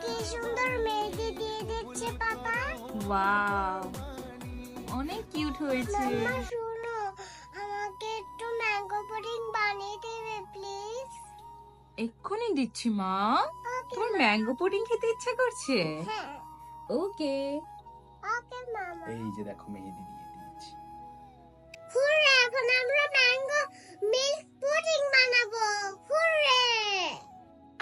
কি সুন্দর মেহেদি দিয়ে দিচ্ছে পাপা। ওয়াও অনেক কিউট হয়েছে। মাম্মা শুনো আমাকে একটু ম্যাঙ্গো পুডিং বানিয়ে দেবে প্লিজ। এক্ষুনি দিচ্ছি মা। ওকে তোমার ম্যাঙ্গো পুডিং খেতে ইচ্ছা করছে? হ্যাঁ। ওকে ওকে মামা এই যে দেখো মেহেদি দিয়ে দিয়েছি। হুররে এখন ম্যাঙ্গো মিল্ক পুডিং বানাবো হুররে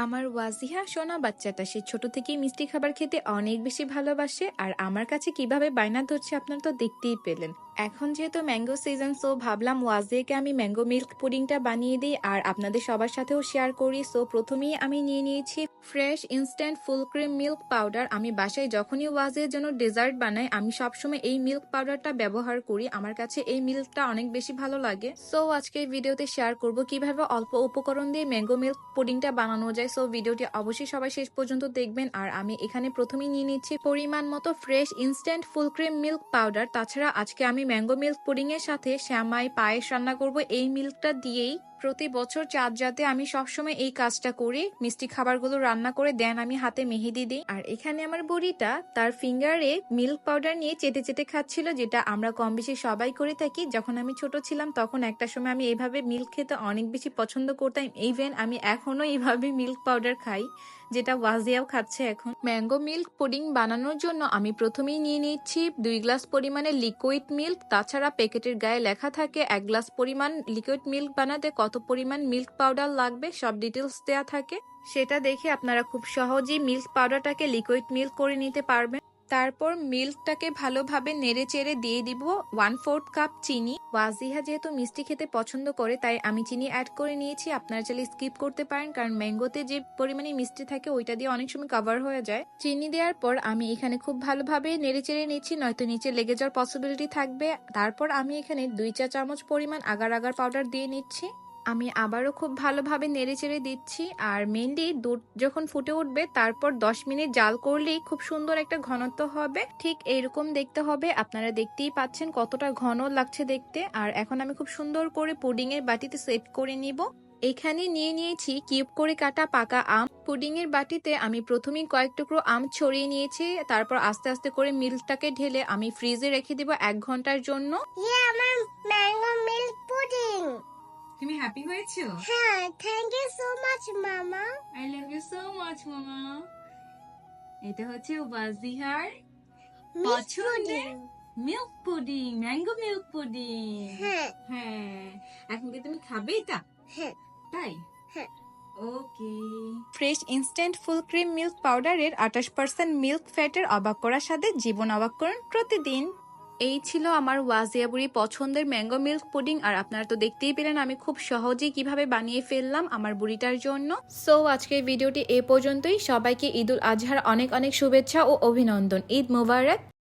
আমার ওয়াজিহা সোনা বাচ্চাটা, সে ছোট থেকেই মিষ্টি খাবার খেতে অনেক বেশি ভালোবাসে, আর আমার কাছে কীভাবে বায়না ধরছে আপনারা তো দেখতেই পেলেন। এখন যেহেতু ম্যাঙ্গো সিজন সো ভাবলাম ওয়াজিয়াকে আমি ম্যাঙ্গো মিল্ক পুডিংটা বানিয়ে দিই আর আপনাদের সবার সাথেও শেয়ার করি। সো প্রথমেই আমি নিয়ে নিয়েছি fresh instant full cream milk powder আমি বাসায় যখনই ওয়াজিয়ার জন্য ডেজার্ট বানাই, আমি সবসময় এই মিল্ক পাউডারটা ব্যবহার করি। আমার কাছে এই মিল্কটা অনেক বেশি ভালো লাগে। সো আজকে ভিডিওতে শেয়ার করব কীভাবে অল্প উপকরণ দিয়ে ম্যাঙ্গো মিল্ক পুডিংটা বানানো যায়। সো ভিডিওটি অবশ্যই সবাই শেষ পর্যন্ত দেখবেন। আর আমি এখানে প্রথমেই নিয়ে নিচ্ছি পরিমাণ মতো fresh instant full cream milk powder তাছাড়া আজকে আমি ম্যাঙ্গো মিল্ক পুডিংয়ের সাথে শ্যামাই পায়েস রান্না করব। এই মিল্কটা দিয়েই প্রতি বছর চাঁদ রাতে আমি সবসময় এই কাজটা করি। মিষ্টি খাবারগুলো রান্না করে দেন আমি হাতে মেহেদি দিই। আর এখানে আমার বুড়িটা তার ফিঙ্গারে মিল্ক পাউডার নিয়ে চেটে চেটে খাচ্ছিল, যেটা আমরা কম বেশি সবাই করে থাকি। যখন আমি ছোট ছিলাম তখন একটা সময় আমি এইভাবে মিল্ক খেতে অনেক বেশি পছন্দ করতাম। ইভেন আমি এখনও এইভাবে মিল্ক পাউডার খাই, যেটা ওয়াজিয়াও খাচ্ছে এখন। ম্যাঙ্গো মিল্ক পুডিং বানানোর জন্য আমি প্রথমেই নিয়ে নিচ্ছি দুই গ্লাস পরিমাণে লিকুইড মিল্ক। তাছাড়া প্যাকেটের গায়ে লেখা থাকে, এক গ্লাস পরিমাণ লিকুইড মিল্ক বানাতে কত পরিমাণ মিল্ক পাউডার লাগবে, সব ডিটেলস দেয়া থাকে। সেটা দেখে আপনারা খুব সহজেই মিল্ক পাউডারটাকে লিকুইড মিল্ক করে নিতে পারবেন। তারপর মিল্কটাকে ভালোভাবে নেড়ে চেড়ে দিয়ে দিব ওয়ান ফোর্থ কাপ চিনি। ওয়াজিহা যেহেতু মিষ্টি খেতে পছন্দ করে, তাই আমি চিনি অ্যাড করে নিয়েছি। আপনারা চাইলে স্কিপ করতে পারেন, কারণ ম্যাঙ্গোতে যে পরিমাণে মিষ্টি থাকে, ওইটা দিয়ে অনেক সময় কভার হয়ে যায়। চিনি দেওয়ার পর আমি এখানে খুব ভালোভাবে নেড়ে চেড়ে নিচ্ছি, নয়তো নিচে লেগে যাওয়ার পসিবিলিটি থাকবে। তারপর আমি এখানে দুই চা চামচ পরিমাণ আগার আগার পাউডার দিয়ে নিচ্ছি। আমি আবারও খুব ভালোভাবে নেড়ে চেড়ে দিচ্ছি। আর মেনলি দুধ যখন ফুটে উঠবে, তারপর দশ মিনিট জাল করলেই খুব সুন্দর একটা ঘনত্ব হবে। ঠিক এইরকম দেখতে হবে। আপনারা দেখতেই পাচ্ছেন কতটা ঘন লাগছে দেখতে। আর এখন আমি খুব সুন্দর করে পুডিং এর বাটিতে সেট করে নিব। এখানে নিয়ে নিয়েছি কিউব করে কাটা পাকা আম। পুডিং এর বাটিতে আমি প্রথমেই কয়েক টুকরো আম ছড়িয়ে নিয়েছি। তারপর আস্তে আস্তে করে মিল্কটাকে ঢেলে আমি ফ্রিজে রেখে দিব এক ঘণ্টার জন্য। তুমি হ্যাপি হয়েছো? হ্যাঁ থ্যাংক ইউ সো মাচ মামা। I love you so much মামা। এটা হচ্ছে ওয়াজিহার পছন্দের? Milk pudding mango milk pudding. হ্যাঁ। হ্যাঁ। এখন কি তুমি খাবে এটা? হ্যাঁ। তাই? হ্যাঁ। Okay. Fresh instant full cream milk পাউডারের আঠাশ পার্সেন্ট মিল্ক ফ্যাটের অবাক করার সাথে জীবন অবাক করুন প্রতিদিন। এই ছিল আমার ওয়াজিয়াবুরি পছন্দের ম্যাঙ্গো মিল্ক পুডিং আর আপনারা তো দেখতেই পেলেন আমি খুব সহজেই কীভাবে বানিয়ে ফেললাম আমার বুড়িটার জন্য। সো আজকের ভিডিওটি এ পর্যন্তই। সবাইকে ঈদুল আজহার অনেক অনেক শুভেচ্ছা ও অভিনন্দন। ঈদ মোবারক।